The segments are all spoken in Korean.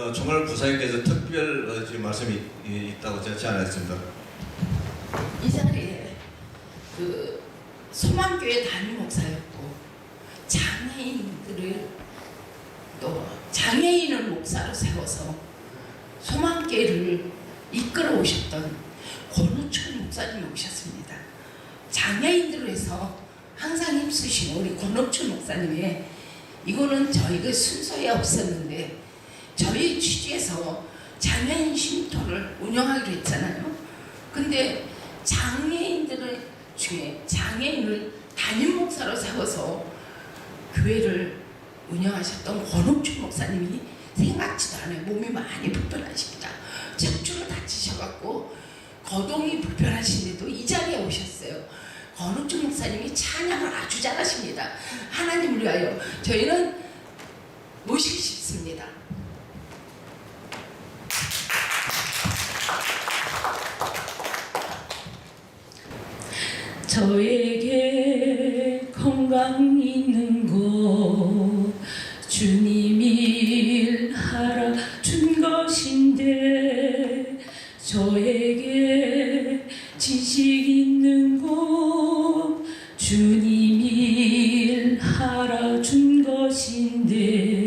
어, 총괄 부사님께서 특별 어, 지금 말씀이 이- 있다고 제가 제안했습니다. 이 자리에 그 소망교회 담임 목사였고 장애인들을 또 장애인을 목사로 세워서 소망교회를 이끌어 오셨던 권우철 목사님이 오셨습니다. 장애인들을 위해서 항상 힘쓰신 우리 권우철 목사님의 이거는 저희가 순서에 없었는데 저희 취지에서 장애인 쉼터를 운영하기로 했잖아요. 근데 장애인들 중에 장애인을 담임 목사로 세워서 교회를 운영하셨던 권옥준 목사님이 생각지도 않아요. 몸이 많이 불편하십니다. 척추를 다치셔갖고 거동이 불편하신데도 이 자리에 오셨어요. 권옥준 목사님이 찬양을 아주 잘하십니다. 하나님을 위하여 저희는 모시고 싶습니다. 저에게 건강 있는 곳. 주님이 일하라 준 것인데 저에게 지식 있는 곳. 주님이 일하라 준 것인데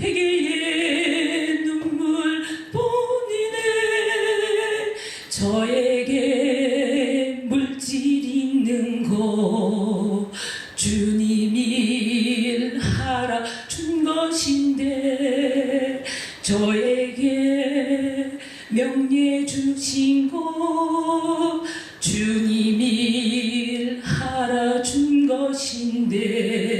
회개의 눈물 뿐이네 저에게 물질 있는 거 주님이 일하라 준 것인데 저에게 명예 주신 거 주님이 일하라 준 것인데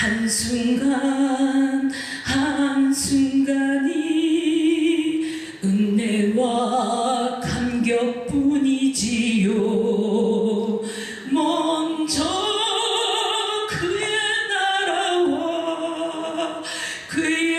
한순간 한순간이 은혜와 감격뿐이지요. 먼저 그의 나라와 그의